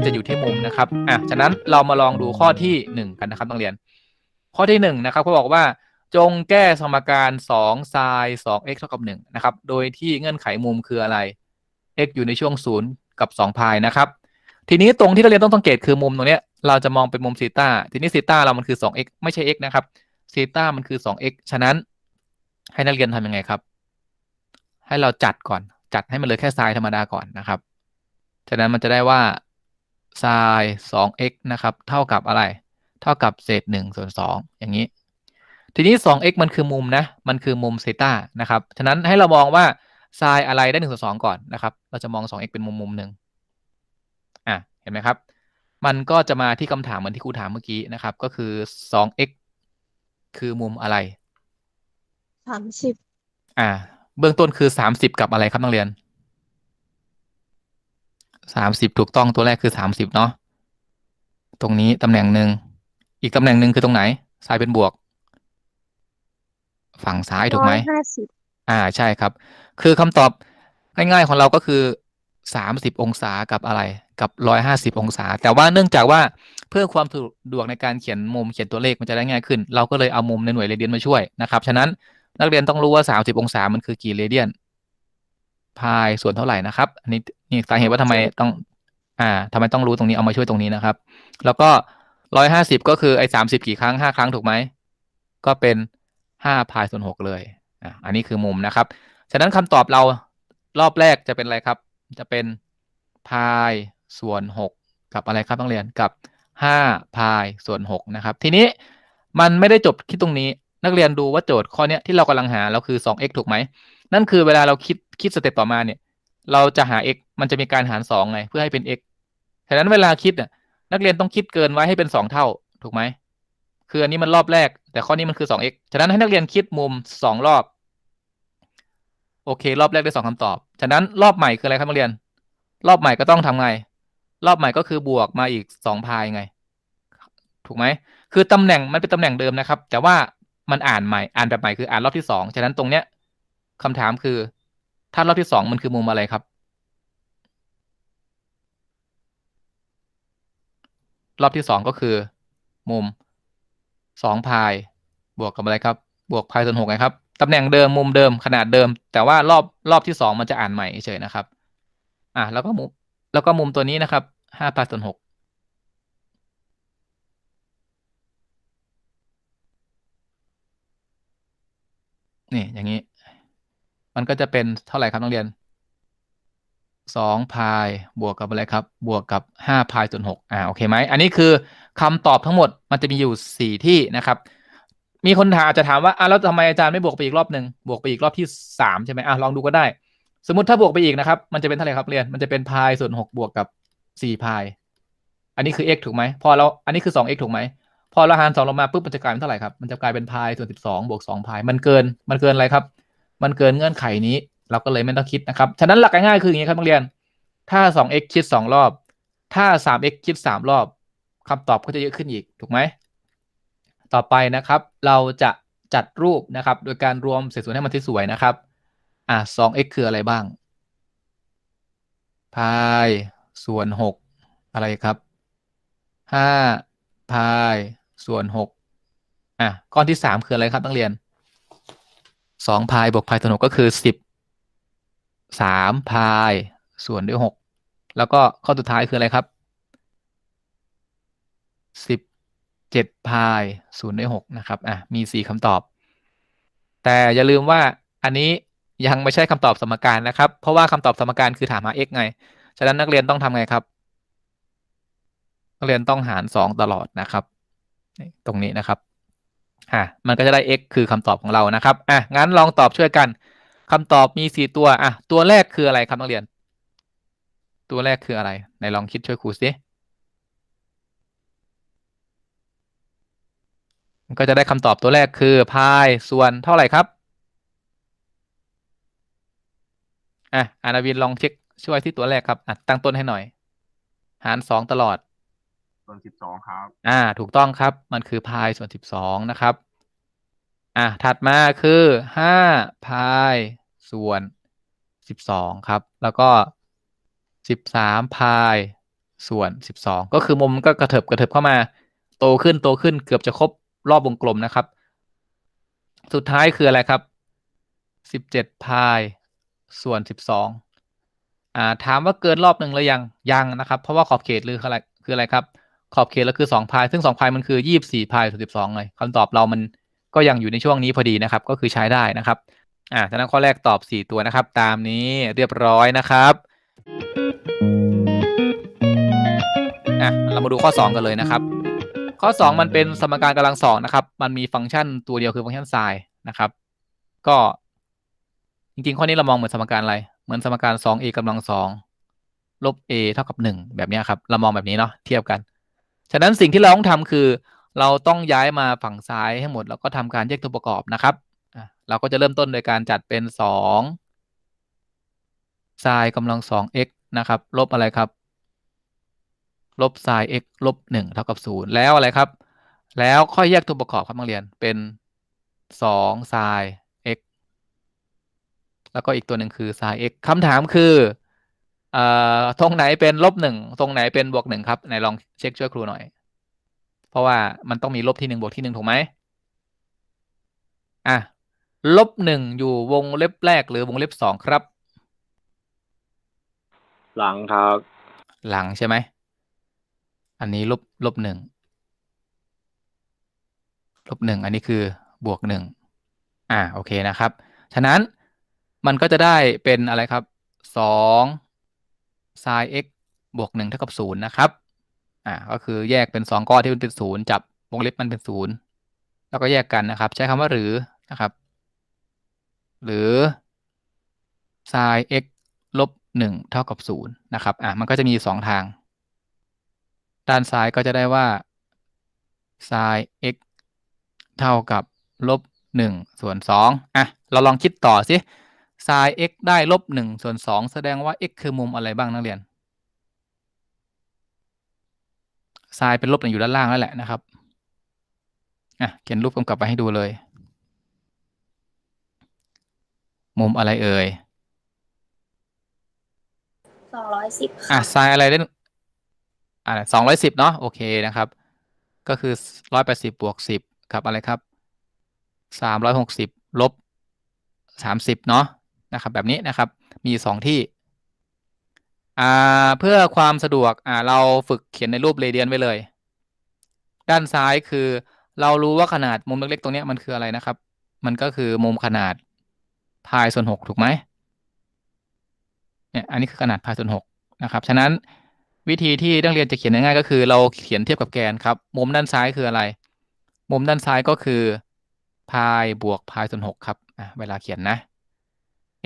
มันจะอยู่ที่มุมนะครับอะฉะนั้นเรามาลองดูข้อที่หนึ่งกันนะครับนักเรียน ข้อที่หนึ่งนะครับเขาบอกว่าจงแก้สมการสองไซน์สอง x เท่ากับหนึ่งนะครับ โดยที่เงื่อนไขมุมคืออะไร x อยู่ในช่วงศูนย์กับสองพายนะครับ ทีนี้ตรงที่นักเรียนต้องสังเกตคือมุมตรงเนี้ย เราจะมองเป็นมุมซีตาทีนี้ซีตาเรามันคือสอง x ไม่ใช่ x นะครับซีตามันคือสอง x ฉะนั้น ให้นักเรียนทำยังไงครับ ให้เราจัดก่อน จัดให้มันเลยแค่ไซน์ธรรมดาก่อนนะครับ ฉะนั้นมันจะได้ว่า ไซน์สอง x นะครับ เท่ากับอะไร เท่ากับเศษหนึ่งส่วนสองอย่างนี้ ทีนี้ 2x มันคือมุมนะ มันคือมุมเซตานะครับ ฉะนั้นให้เรามองว่าไซน์อะไรได้หนึ่งส่วนสองก่อนนะครับ เราจะมอง 2x เป็นมุมมุมหนึ่งอะ เห็นไหมครับ มันก็จะมาที่คำถามเหมือนที่ครูถามเมื่อกี้นะครับ ก็คือ 2x คือมุมอะไรสามสิบอ่า เบื้องต้นคือ30กับอะไรครับนักเรียน 30ถูกต้องตัวแรกคือ30เนาะตรงนี้ตำแหน่งหนึ่งอีกตำแหน่งหนึ่งคือตรงไหน ซ้ายเป็นบวก ฝั่งซ้ายถูกไหมร้อยห้าสิบอ่าใช่ครับ คือคำตอบง่ายๆของเราก็คือสามสิบองศากับอะไร กับร้อยห้าสิบองศา แต่ว่าเนื่องจากว่าเพื่อความสะดวกในการเขียนมุมเขียนตัวเลขมันจะได้ง่ายขึ้น เราก็เลยเอามุมในหน่วยเรเดียนมาช่วยนะครับ ฉะนั้นนักเรียนต้องรู้ว่าสามสิบองศามันคือกี่เรเดียน พายส่วนเท่าไหร่นะครับ อันนี้นี่สาเหตุว่าทำไมต้อง อ่าทำไมต้องรู้ตรงนี้เอามาช่วยตรงนี้นะครับ แล้วก็ร้อยห้าสิบก็คือไอ้สามสิบกี่ครั้งห้าครั้งถูกไหมก็เป็นห้าพายส่วนหกเลยอะอันนี้คือมุมนะครับ ฉะนั้นคำตอบเรารอบแรกจะเป็นอะไรครับ จะเป็นพายส่วนหกกับอะไรครับนักเรียนกับห้าพายส่วนหกนะครับ ทีนี้มันไม่ได้จบที่ตรงนี้นักเรียนดูว่าโจทย์ข้อเนี้ยที่เรากำลังหาเราคือ 2x ถูกไหม นั่นคือเวลาเราคิดคิดสเต็ปต่อมาเนี่ย เราจะหา x มันจะมีการหารสองไง เพื่อให้เป็น x ฉะนั้นเวลาคิดน่ะนักเรียนต้องคิดเกินไว้ให้เป็นสองเท่า ถูกไหม คืออันนี้มันรอบแรก แต่ข้อนี้มันคือ 2x ฉะนั้นให้นักเรียนคิดมุมสองรอบ โอเค รอบแรกได้สองคำตอบ ฉะนั้นรอบใหม่คืออะไรครับนักเรียน รอบใหม่ก็ต้องทำไง รอบใหม่ก็คือบวกมาอีกสองพายไง ถูกไหม คือตำแหน่งมันเป็นตำแหน่งเดิมนะครับ แต่ว่ามันอ่านใหม่ อ่านแบบใหม่คืออ่านรอบที่สองฉะนั้นตรงเนี้ย คำถามคือ ถ้ารอบที่สองมันคือมุมอะไรครับ รอบที่สองก็คือ มุมสองพายบวกกับอะไรครับ บวกพายส่วนหกไงครับตำแหน่งเดิมมุมเดิมขนาดเดิม แต่ว่ารอบรอบที่สองมันจะอ่านใหม่เฉยนะครับ อะแล้วก็มุมแล้วก็มุมตัวนี้นะครับห้าพายส่วนหกนี่อย่างนี้ มันก็จะเป็นเท่าไหร่ครับนักเรียนสองพายบวกกับอะไรครับ บวกกับห้าพายส่วนหกอ่าโอเคไหมอันนี้คือคำตอบทั้งหมดมันจะมีอยู่สี่ที่นะครับ มีคนถามจจะถามว่าอะแล้วทำไมอาจารย์ไม่บวกไปอีกรอบหนึ่งบวกไปอีกรอบที่สามใช่ไหมอะลองดูก็ได้ สมมติถ้าบวกไปอีกนะครับ มันจะเป็นเท่าไหร่ครับเรียนมันจะเป็นพายส่วนหกบวกกับสี่พายอันนี้คือ x ถูกไหมพอเราอันนี้คือสอง x ถูกไหมพอเราหารสองลงมาปุ๊บมันจะกลายเป็นเท่าไหร่ครับมันจะกลายเป็นพายส่วนสิบสองบวกสองพายมันเกินมันเกินอะไรครับ มันเกินเงื่อนไขนี้ เราก็เลยไม่ต้องคิดนะครับ ฉะนั้นหลักง่ายๆคืออย่างนี้ครับนักเรียน ถ้า 2x คิด 2 รอบ ถ้า 3x คิด 3 รอบคำตอบก็จะเยอะขึ้นอีกถูกไหม ต่อไปนะครับ เราจะจัดรูปนะครับ โดยการรวมเศษส่วนให้มันที่สวยนะครับ อะ 2x คืออะไรบ้าง พายส่วน 6 อะไรครับ 5 พายส่วน 6อะ ก้อนที่ 3 คืออะไรครับนักเรียน 2พายบวกพายส่วน6ก็คือ10 3พายส่วนด้วยหกแล้วก็ข้อสุดท้ายคืออะไรครับสิบเจ็ดพายศูนย์ด้วยหกนะครับอะมีสี่คำตอบ แต่อย่าลืมว่าอันนี้ยังไม่ใช่คำตอบสมการนะครับ เพราะว่าคำตอบสมการคือถามหา x ไง ฉะนั้นนักเรียนต้องทำไงครับ นักเรียนต้องหารสองตลอดนะครับ ตรงนี้นะครับ อะมันก็จะได้ x คือคำตอบของเรานะครับอะงั้นลองตอบช่วยกันคำตอบมีสี่ตัวอะตัวแรกคืออะไรครับนักเรียน ตัวแรกคืออะไรไหนลองคิดช่วยครูสิมันก็จะได้คำตอบตัวแรกคือพายส่วนเท่าไหร่ครับอะอานาวินลองเช็คช่วยที่ตัวแรกครับอะตั้งต้นให้หน่อย หารสองตลอด ส่วนสิบสองครับ อ่า ถูกต้องครับ มันคือพายส่วนสิบสองนะครับ อะถัดมาคือห้าพายส่วนสิบสองครับ แล้วก็สิบสามพายส่วนสิบสองก็คือมุมก็กระเถิบกระเถิบเข้ามา โตขึ้นโตขึ้นเกือบจะครบรอบวงกลมนะครับ สุดท้ายคืออะไรครับสิบเจ็ดพายส่วนสิบสองอ่าถามว่าเกินรอบหนึ่งหรือยังยังนะครับ เพราะว่าขอบเขตหรืออะไรคืออะไรครับ ขอบเขตแล้วคือสองพายซึ่งสองพายมันคือยี่สิบสี่พายส่วนสิบสองเลยคำตอบเรามันก็ยังอยู่ในช่วงนี้พอดีนะครับ ก็คือใช้ได้นะครับ อ่าฉะนั้นข้อแรกตอบสี่ตัวนะครับ ตามนี้เรียบร้อยนะครับอะเรามาดูข้อ 2 กันเลยนะครับ ข้อ 2 มันเป็นสมการกำลังสองนะครับ มันมีฟังก์ชันตัวเดียวคือฟังก์ชันไซน์นะครับ ก็ จริงๆ ข้อนี้เรามองเหมือนสมการอะไร เหมือนสมการ 2a กำลังสองลบ a เท่ากับ 1 แบบนี้ครับ เรามองแบบนี้เนาะเทียบกัน ฉะนั้นสิ่งที่เราต้องทำคือ เราต้องย้ายมาฝั่งซ้ายให้หมด แล้วก็ทำการแยกตัวประกอบนะครับเราก็จะเริ่มต้นโดยการจัดเป็น2ไซน์กำลังสอง x นะครับ ลบอะไรครับ ลบไซน์ x ลบหนึ่งเท่ากับศูนย์แล้วอะไรครับ แล้วค่อยแยกตัวประกอบครับนักเรียนเป็นสองไซน์ x แล้วก็อีกตัวหนึ่งคือไซน์ x คำถามคือ เอ่อตรงไหนเป็นลบหนึ่งตรงไหนเป็นบวกหนึ่งครับไหนลองเช็คช่วยครูหน่อย เพราะว่ามันต้องมีลบที่หนึ่งบวกที่หนึ่งถูกไหมอะลบหนึ่งอยู่วงเล็บแรกหรือวงเล็บสองครับ หลังครับ หลังใช่ไหม อันนี้ลบลบหนึ่งลบหนึ่งอันนี้คือบวกหนึ่งอ่าโอเคนะครับ ฉะนั้นมันก็จะได้เป็นอะไรครับสอง ไซน์ x บวกหนึ่งเท่ากับศูนย์นะครับอ่าก็คือแยกเป็นสองก้อนที่มันเป็นศูนย์จับวงเล็บมันเป็นศูนย์แล้วก็แยกกันนะครับ ใช้คำว่าหรือนะครับ หรือไซน์ x ลบหนึ่งเท่ากับศูนย์นะครับอะมันก็จะมีสองทาง ด้านซ้ายก็จะได้ว่า sin x เท่ากับลบหนึ่งส่วนสองอะ เราลองคิดต่อสิ sin x ได้ลบหนึ่งส่วนสองแสดงว่า x คือมุมอะไรบ้างนักเรียน sin เป็นลบหนึ่งอยู่ด้านล่างนั่นแหละนะครับอะเขียนรูปกำกับไปให้ดูเลย มุมอะไรเอ่ยสองร้อยสิบอะค่ะไซน์อะไรได้อ่าสองร้อยสิบเนาะโอเคนะครับ ก็คือร้อยแปดสิบบวกสิบครับอะไรครับสามร้อยหกสิบลบสามสิบเนาะ นะครับแบบนี้นะครับมีสองที่อ่าเพื่อความสะดวกอ่าเราฝึกเขียนในรูปเรเดียนไว้เลย ด้านซ้ายคือเรารู้ว่าขนาดมุมเล็กๆตรงนี้มันคืออะไรนะครับ มันก็คือมุมขนาดพายส่วนหกถูกไหมเนี่ยอันนี้คือขนาดพายส่วนหกนะครับฉะนั้นวิธีที่นักเรียนจะเขียนง่ายๆก็คือเราเขียนเทียบกับแกนครับ มุมด้านซ้ายคืออะไร มุมด้านซ้ายก็คือพายบวกพายส่วนหกครับอะเวลาเขียนนะ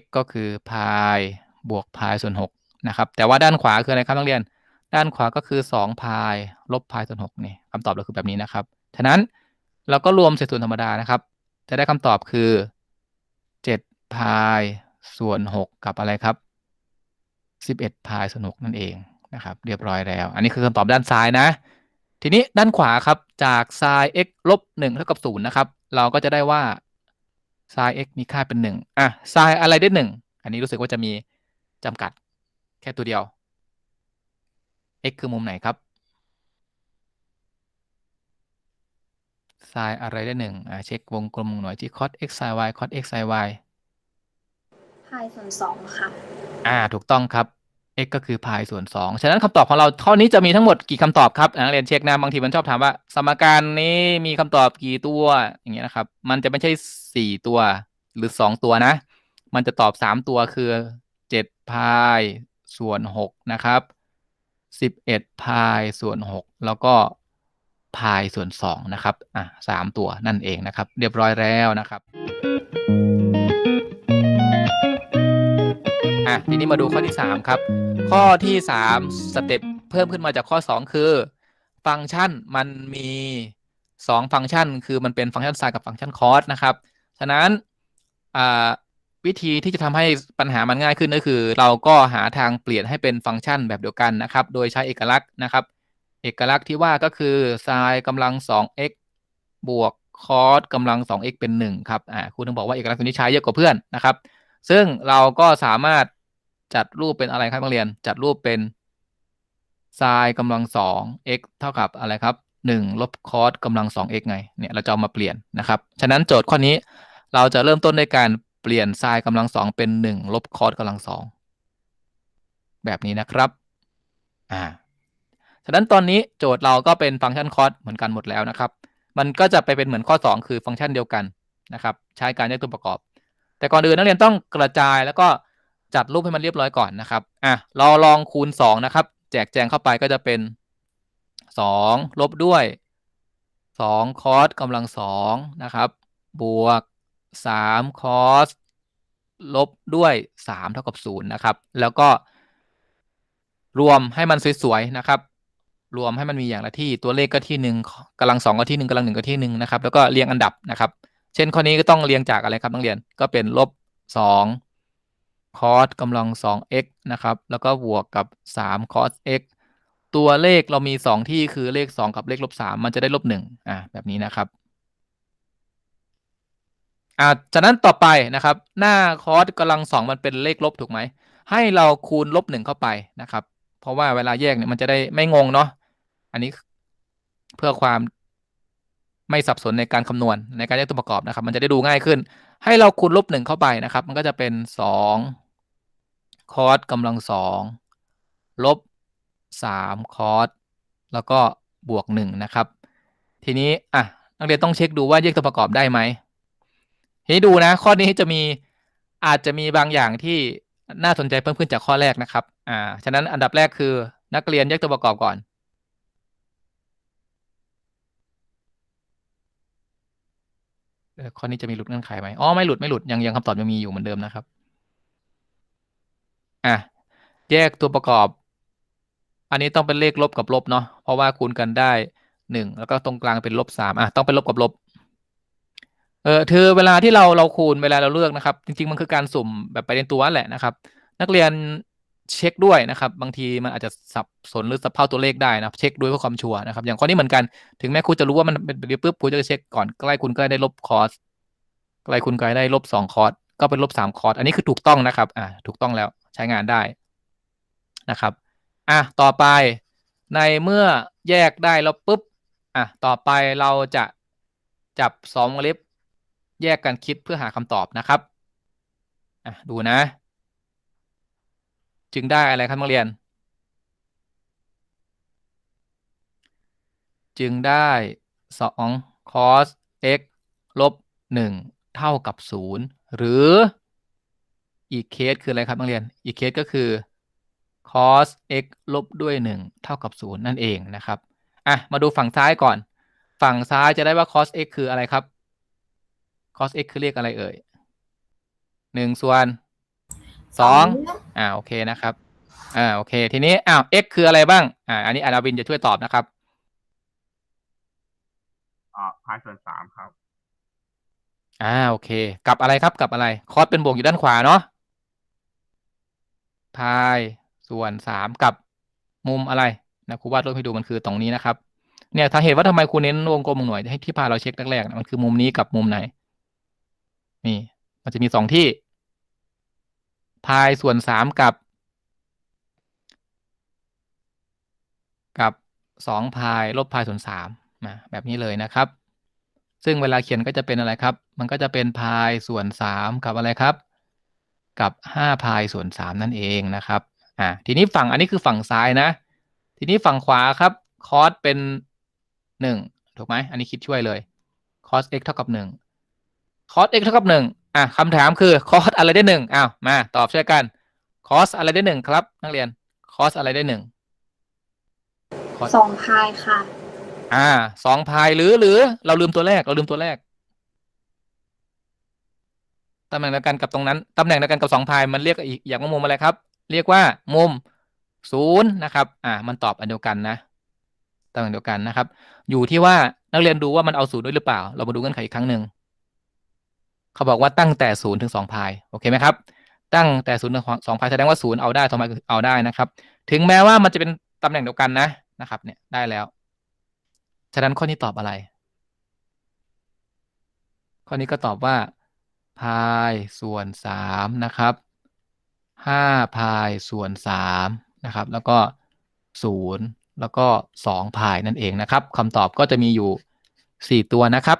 x ก็คือพายบวกพายส่วนหกนะครับ แต่ว่าด้านขวาคืออะไรครับนักเรียน ด้านขวาก็คือสองพายลบพายส่วนหกนี่คำตอบเราคือแบบนี้นะครับ ฉะนั้นเราก็รวมเศษส่วนธรรมดานะครับ จะได้คำตอบคือเจ็ดพายส่วนหกกับอะไรครับสิบเอ็ดพายส่วนหกนั่นเองนะครับ เรียบร้อยแล้ว อันนี้คือคำตอบด้านซ้ายนะ ทีนี้ด้านขวาครับ จาก sin x ลบหนึ่งเท่ากับศูนย์นะครับ เราก็จะได้ว่า sin x มีค่าเป็นหนึ่งอะ sin อะไรได้หนึ่งอันนี้รู้สึกว่าจะมีจำกัดแค่ตัวเดียว x คือมุมไหนครับ sin อะไรได้หนึ่งอะเช็ควงกลมหน่อยที่ cos x sin y cos x sin y พายส่วนสองค่ะ อ่า ถูกต้องครับ x ก็คือพายส่วนสองฉะนั้นคำตอบของเราข้อนี้จะมีทั้งหมดกี่คำตอบครับนักเรียนเช็คนะบางทีมันชอบถามว่า สมการนี้มีคำตอบกี่ตัวอย่างเงี้ยนะครับ มันจะไม่ใช่สี่ตัวหรือสองตัวนะ มันจะตอบสามตัวคือเจ็ดพายส่วนหกนะครับสิบเอ็ดพายส่วนหกแล้วก็พายส่วนสองนะครับอะสามตัวนั่นเองนะครับ เรียบร้อยแล้วนะครับ อะทีนี้มาดูข้อที่ 3 ครับ ข้อที่ 3 สเต็ปเพิ่มขึ้นมาจากข้อ 2 คือ ฟังก์ชันมันมี 2 ฟังก์ชัน คือมันเป็นฟังก์ชันไซน์กับฟังก์ชันคอสนะครับ ฉะนั้นวิธีที่จะทำให้ปัญหามันง่ายขึ้นก็คือ เราก็หาทางเปลี่ยนให้เป็นฟังก์ชันแบบเดียวกันนะครับ โดยใช้เอกลักษณ์นะครับ เอกลักษณ์ที่ว่าก็คือไซน์กำลัง 2x บวกคอสกำลัง 2x เป็น 1 ครับ อ่าครูถึงบอกว่าเอกลักษณ์ตัวนี้ใช้เยอะกว่าเพื่อนนะครับ ซึ่งเราก็สามารถ จัดรูปเป็นอะไรครับนักเรียน จัดรูปเป็นไซน์กำลังสอง x เท่ากับอะไรครับหนึ่งลบคอสกำลังสอง x ไงเนี่ยเราจะเอามาเปลี่ยนนะครับ ฉะนั้นโจทย์ข้อนี้เราจะเริ่มต้นด้วยการเปลี่ยนไซน์กำลังสองเป็นหนึ่งลบคอสกำลังสองแบบนี้นะครับอ่าฉะนั้นตอนนี้โจทย์เราก็เป็นฟังก์ชันคอสเหมือนกันหมดแล้วนะครับ มันก็จะไปเป็นเหมือนข้อ 2 คือฟังก์ชันเดียวกันนะครับ ใช้การแยกตัวประกอบ แต่ก่อนอื่นนักเรียนต้องกระจายแล้วก็ จัดรูปให้มันเรียบร้อยก่อนนะครับ อะ เราลองคูณ 2 นะครับ แจกแจงเข้าไปก็จะเป็น 2 ลบด้วย 2 คอสกำลัง2นะครับ บวก 3 คอสลบด้วย 3 เท่ากับ0นะครับ แล้วก็ รวมให้มันสวยๆนะครับ รวมให้มันมีอย่างละที่ ตัวเลขก็ที่ 1 กำลัง 2 ก็ที่ 1 กำลัง 1 ก็ที่ 1 นะครับ แล้วก็เรียงอันดับนะครับ เช่นข้อนี้ก็ต้องเรียงจากอะไรครับนักเรียน ก็เป็นลบ 2 คอสกำลัง 2x นะครับ แล้วก็บวกกับ 3 cos x ตัวเลขเรามี 2 ที่คือเลข 2 กับเลขลบ3มันจะได้ลบ1อะแบบนี้นะครับอ่าจากนั้นต่อไปนะครับ หน้าคอสกำลัง 2 มันเป็นเลขลบถูกไหม ให้เราคูณลบ1เข้าไปนะครับ เพราะว่าเวลาแยกเนี่ยมันจะได้ไม่งงเนาะอันนี้เพื่อความไม่สับสนในการคำนวณในการแยกตัวประกอบนะครับ มันจะได้ดูง่ายขึ้น ให้เราคูณลบหนึ่งเข้าไปนะครับ มันก็จะเป็นสอง คอสกำลังสองลบสามคอสแล้วก็บวกหนึ่งนะครับ ทีนี้อะนักเรียนต้องเช็คดูว่าแยกตัวประกอบได้ไหมทีนี้ดูนะ ข้อนี้จะมีอาจจะมีบางอย่างที่น่าสนใจเพิ่มขึ้นจากข้อแรกนะครับ อ่า ฉะนั้นอันดับแรกคือนักเรียนแยกตัวประกอบก่อน ข้อนี้จะมีหลุดเงื่อนไขไหมอ๋อ ไม่หลุดไม่หลุด ยังยังคำตอบยังมีอยู่เหมือนเดิมนะครับ อะแยกตัวประกอบ อันนี้ต้องเป็นเลขลบกับลบเนาะเพราะว่าคูณกันได้หนึ่งแล้วก็ตรงกลางเป็นลบสามอะต้องเป็นลบกับลบเออคือเวลาที่เราเราคูณเวลาเราเลือกนะครับ จริง ๆ มันคือการสุ่มแบบไปในตัวแหละนะครับ นักเรียนเช็คด้วยนะครับ บางทีมันอาจจะสับสนหรือสับเพร่าตัวเลขได้นะเช็คด้วยเพื่อความชัวร์นะครับ อย่างข้อนี้เหมือนกันถึงแม้ครูจะรู้ว่ามันเป็นแบบนี้ปุ๊บครูจะเช็คก่อนใกล้คุณใกล้ได้ลบคอสใกล้คุณใกล้ได้ลบสองคอสก็เป็นลบสามคอสอันนี้คือถูกต้องนะครับ อ่าถูกต้องแล้ว ใช้งานได้นะครับอะต่อไปในเมื่อแยกได้แล้วปุ๊บอะต่อไปเราจะจับสองวงเล็บแยกกันคิดเพื่อหาคำตอบนะครับอะดูนะ จึงได้อะไรครับนักเรียน จึงได้สอง cos x ลบหนึ่งเท่ากับศูนย์หรือ อีกเคสคืออะไรครับนักเรียน อีกเคสก็คือ cos x ลบด้วยหนึ่งเท่ากับศูนย์นั่นเองนะครับอะมาดูฝั่งซ้ายก่อน ฝั่งซ้ายจะได้ว่า cos x คืออะไรครับ cos x คือเลขอะไรเอ่ยหนึ่งส่วนสองอ่าโอเคนะครับอ่าโอเค ทีนี้อ้าว x คืออะไรบ้างอ่าอันนี้อานาวินจะช่วยตอบนะครับอ่าพายส่วนสามครับอ่าโอเค กับอะไรครับกับอะไร คอสเป็นบวกอยู่ด้านขวาเนาะ พายส่วนสามกับมุมอะไรนะครูวาดรูปให้ดูมันคือตรงนี้นะครับ เนี่ยถ้าเหตุว่าทำไมครูเน้นวงกลมหน่วยให้ที่พาเราเช็คแรกๆนะมันคือมุมนี้กับมุมไหน นี่ มันจะมีสองที่ พายส่วนสามกับ กับสองพายลบพายส่วนสามนะแบบนี้เลยนะครับ ซึ่งเวลาเขียนก็จะเป็นอะไรครับ มันก็จะเป็นพายส่วนสามกับอะไรครับ กับห้าพายส่วนสามนั่นเองนะครับอ่าทีนี้ฝั่งอันนี้คือฝั่งซ้ายนะ ทีนี้ฝั่งขวาครับคอสเป็นหนึ่งถูกไหมอันนี้คิดช่วยเลยคอส x เท่ากับหนึ่งคอส x เท่ากับหนึ่งอะคำถามคือคอสอะไรได้หนึ่งอ้าวมาตอบช่วยกันคอสอะไรได้หนึ่งครับ นักเรียนคอสอะไรได้หนึ่งสองพายค่ะ อ่าสองพายหรือหรือเราลืมตัวแรกเราลืมตัวแรกตำแหน่งเดียวกันกับตรงนั้น ตำแหน่งเดียวกันกับสองพายมันเรียกอีกอย่างว่ามุมอะไรครับ เรียกว่ามุมศูนย์นะครับ อ่า มันตอบอันเดียวกันนะตำแหน่งเดียวกันนะครับ อยู่ที่ว่านักเรียนดูว่ามันเอาศูนย์ด้วยหรือเปล่า เรามาดูเงื่อนไขอีกครั้งหนึ่งเขาบอกว่าตั้งแต่ศูนย์ถึงสองพายโอเคไหมครับ ตั้งแต่ศูนย์ถึงสองพายแสดงว่าศูนย์เอาได้สองพายเอาได้นะครับ ถึงแม้ว่ามันจะเป็นตำแหน่งเดียวกันนะนะครับ เนี่ยได้แล้ว ฉะนั้นข้อนี้ตอบอะไร ข้อนี้ก็ตอบว่า พายส่วนสามนะครับห้าพายส่วนสามนะครับ แล้วก็ศูนย์แล้วก็สองพายนั่นเองนะครับคำตอบก็จะมีอยู่สี่ตัวนะครับ